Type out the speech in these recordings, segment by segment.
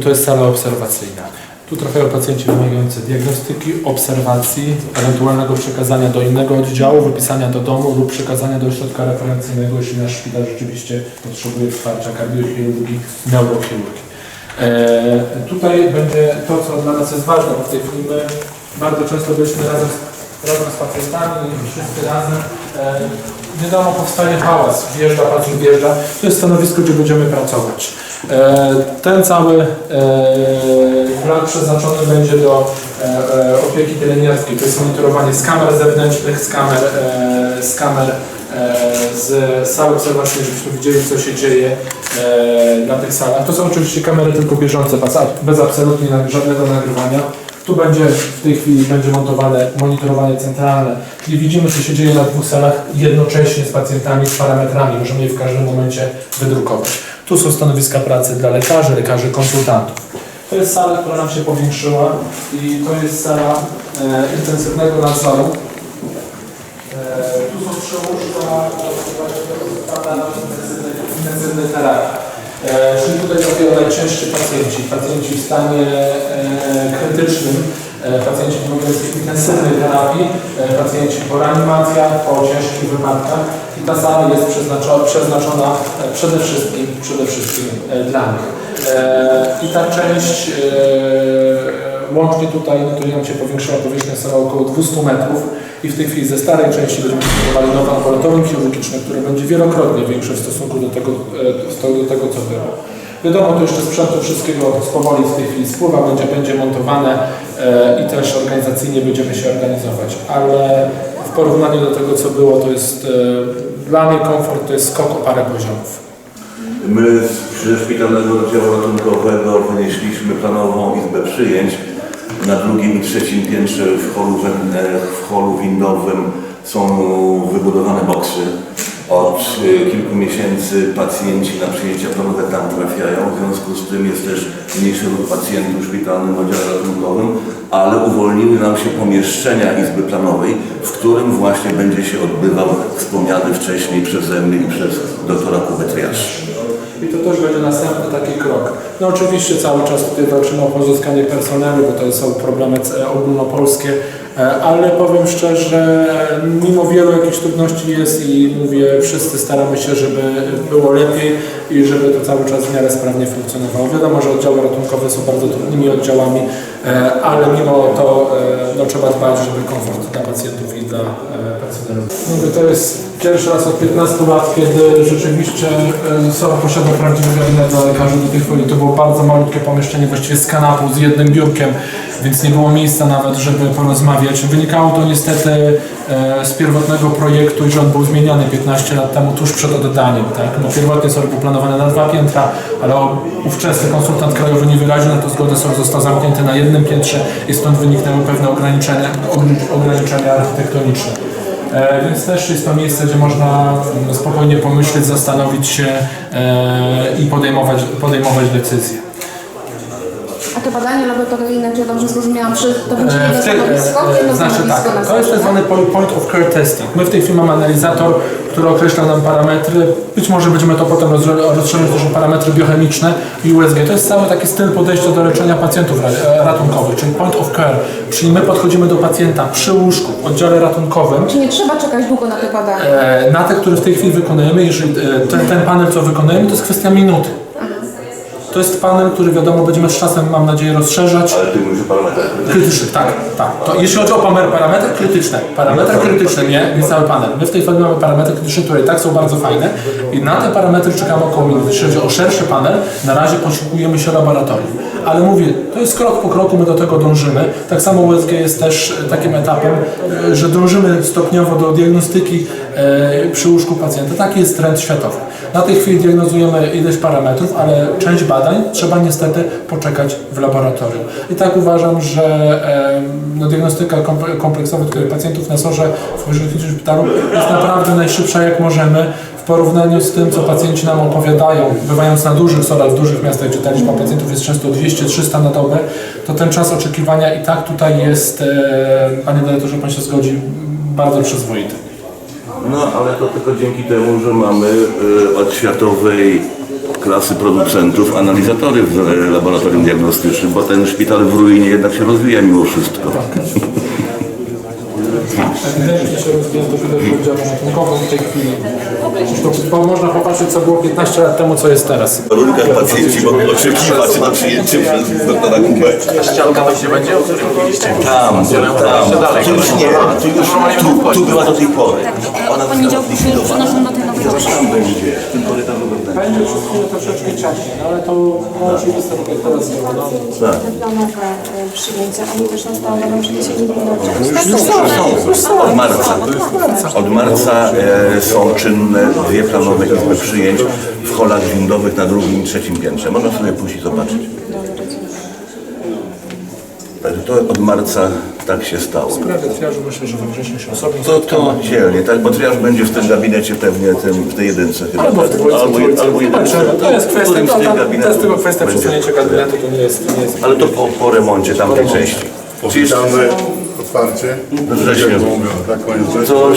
to jest sala obserwacyjna. Tu trafiają pacjenci wymagający diagnostyki, obserwacji, ewentualnego przekazania do innego oddziału, wypisania do domu lub przekazania do ośrodka referencyjnego, jeśli nasz szpital rzeczywiście potrzebuje wsparcia kardiochirurgii, neurochirurgii. E, tutaj będzie to, co dla nas jest ważne, bo w tej chwili my bardzo często byliśmy razem z, razem z pacjentami, wszyscy razem. E, wiadomo, powstaje hałas, wjeżdża pacjent, wjeżdża. To jest stanowisko, gdzie będziemy pracować. E, ten cały e, plan przeznaczony będzie do e, opieki pielęgniarskiej. To jest monitorowanie z kamer zewnętrznych, z kamer, z kamer z sal obserwacyjnej, żebyśmy widzieli, co się dzieje na tych salach. To są oczywiście kamery tylko bieżące, bez, absolutnie żadnego nagrywania. Tu będzie w tej chwili będzie montowane monitorowanie centralne i widzimy, co się dzieje na dwóch salach jednocześnie z pacjentami, z parametrami. Możemy je w każdym momencie wydrukować. Tu są stanowiska pracy dla lekarzy, lekarzy konsultantów. To jest sala, która nam się powiększyła i to jest sala e, intensywnego nadzoru. E, tu są trzy łóżka, e, na intensywnej terapii. E, czyli tutaj trafiają najczęściej pacjenci, pacjenci w stanie e, krytycznym, e, pacjenci wymagający intensywnej terapii, e, pacjenci po reanimacjach, po ciężkich wypadkach i ta sala jest przeznaczona, przeznaczona e, przede wszystkim, przede wszystkim e, dla nich. E, I ta część e, łącznie tutaj, no to nam się powiększyła powierzchnia sala około 200 metrów i w tej chwili ze starej części będziemy budowali nowe laboratorium chirurgiczne, które będzie wielokrotnie większe w stosunku do tego, e, w do tego co było. Wiadomo, to jeszcze sprzętu wszystkiego powoli w tej chwili spływa, będzie, będzie montowane e, i też organizacyjnie będziemy się organizować, ale w porównaniu do tego co było, to jest e, dla mnie komfort to jest skok o parę poziomów. My ze szpitalnego oddziału ratunkowego wynieśliśmy planową izbę przyjęć. Na drugim i trzecim piętrze w holu, w holu windowym są wybudowane boksy. Od e, kilku miesięcy pacjenci na przyjęcia planowe tam trafiają. W związku z tym jest też mniejszy ruch pacjentów w szpitalnym oddziale ratunkowym, ale uwolniły nam się pomieszczenia izby planowej, w którym właśnie będzie się odbywał wspomniany wcześniej przeze mnie i przez doktora Kubę triaż. I to też będzie następny taki krok. No oczywiście cały czas tutaj walczymy o pozyskanie personelu, bo to są problemy ogólnopolskie, ale powiem szczerze, mimo wielu jakichś trudności jest i mówię, wszyscy staramy się, żeby było lepiej i żeby to cały czas w miarę sprawnie funkcjonowało. Wiadomo, że oddziały ratunkowe są bardzo trudnymi oddziałami, e, ale mimo to e, no, trzeba dbać, żeby komfort dla pacjentów i dla e, personelu. Mówię, to jest pierwszy raz od 15 lat, kiedy rzeczywiście e, SOR posiada prawdziwy gabinet dla lekarzy. Do tej chwili to było bardzo malutkie pomieszczenie, właściwie z kanapą, z jednym biurkiem, więc nie było miejsca nawet, żeby porozmawiać. Wynikało to niestety e, z pierwotnego projektu i że on był zmieniany 15 lat temu, tuż przed oddaniem. Tak? No, pierwotnie SOR był planowany na dwa piętra, ale ówczesny konsultant krajowy nie wyraził na to zgody, SOR został zamknięty na jednym piętrze i stąd wyniknęły pewne ograniczenia, ograniczenia architektoniczne. E, Więc też jest to miejsce, gdzie można mm, spokojnie pomyśleć, zastanowić się e, i podejmować, podejmować decyzje. A to badanie laboratoryjne, czy ja dobrze zrozumiałam, czy to będzie E, w jedno Znaczy tak, to jest tak zwany point of care testing. My w tej chwili mamy analizator, który określa nam parametry. Być może będziemy to potem rozszerzyć też o parametry biochemiczne i USG. To jest cały taki styl podejścia do leczenia pacjentów e, ratunkowych, czyli point of care. Czyli my podchodzimy do pacjenta przy łóżku, w oddziale ratunkowym, Czy nie trzeba czekać długo na te badania? E, na te, które w tej chwili wykonujemy, jeżeli e, ten, ten panel, co wykonujemy, to jest kwestia minuty. To jest panel, który wiadomo będziemy z czasem, mam nadzieję, rozszerzać. Ale ty mówisz o parametrach Krytyczny, tak, tak. To jeśli chodzi o pamer- parametry krytyczne, parametry krytyczne, nie, nie cały panel. My w tej chwili mamy parametry krytyczne, które i tak są bardzo fajne i na te parametry czekamy około minuty. Jeśli chodzi o szerszy panel, na razie posiłkujemy się laboratorium. Ale mówię, to jest krok po kroku, my do tego dążymy. Tak samo USG jest też takim etapem, e, że dążymy stopniowo do diagnostyki przy łóżku pacjenta. Taki jest trend światowy. Na tej chwili diagnozujemy ileś parametrów, ale część badań trzeba niestety poczekać w laboratorium. I tak uważam, że e, no, diagnostyka komple- kompleksowa tutaj pacjentów na SOR-ze w Chojnickim Szpitalu jest naprawdę najszybsza jak możemy w porównaniu z tym, co pacjenci nam opowiadają, bywając na dużych SOR-ach, w dużych miastach, gdzie ta liczba pacjentów jest często 200-300 na dobę, to ten czas oczekiwania i tak tutaj jest, e, panie dyrektorze, pan się zgodzi, bardzo przyzwoity. No ale to tylko dzięki temu, że mamy y, od światowej klasy producentów analizatory w e, laboratorium diagnostycznym, bo ten szpital w ruinie jednak się rozwija mimo wszystko. Ewidentnie się rozwija do oddziału ratunkowym w tej chwili. Zresztą, bo można popatrzeć, co było 15 lat temu, co jest teraz. W warunkach pacjenci mogą oczekiwać na przyjęcie przez doktora Kubę. Ścianka właśnie będzie, o której mówiliście? Tam, tam. Tu już nie, tu już tu, tu była do tej pory. Od poniedziałku się już tej nowej Będzie, ten korytarz będę. Będzie przez chwilę troszeczkę ciaśniej, no ale to no, oczywiste, tak jak teraz było. No. Tak. Te planowe e, przyjęcia, oni też na stałe będą przeniesieni do Już są. Od marca. Od marca e, są czynne dwie planowe izby przyjęć w holach windowych na drugim i trzecim piętrze. Można sobie pójść i zobaczyć. Także to od marca tak się stało. Sprawy triażu myślę, że we wrześniu się osobno To, to dzielnie, tak? Bo triaż będzie w tym gabinecie pewnie, tym, w tej jedynce chyba. Albo w dwójce, albo, trójce. albo jedynce. To jest W kwestia, którymś to, z tych tam, to gabinetów jest tylko kwestia będzie. przesunięcia gabinetu, to nie jest, to nie jest Ale to po, po remoncie tamtej części. Czy jeszcze Oficjalne otwarcie. we wrześniu? Koniec września. To,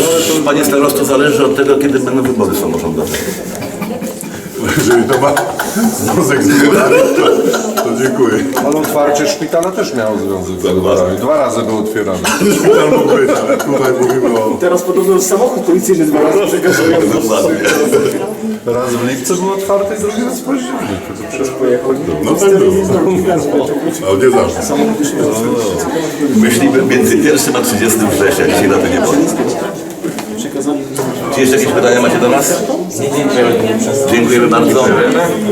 panie starosto, zależy od tego, kiedy będą wybory samorządowe. Jeżeli to ma związek z wyborami, to, to dziękuję. Ale otwarcie szpitala też miało związek z wyborami. Dwa razy był otwierany. Szpital mógł być, ale tutaj mówimy o... Teraz podobno samochód policyjny dwa razy przekazują. Dokładnie. Raz w lipcu był otwarty, drugi raz w październiku. To przecież No tak było. Ale nie zawsze. Myślimy między pierwszym a 30 września, dzisiaj na to nie boli. Czy jeszcze jakieś pytania macie do nas? Dziękujemy bardzo.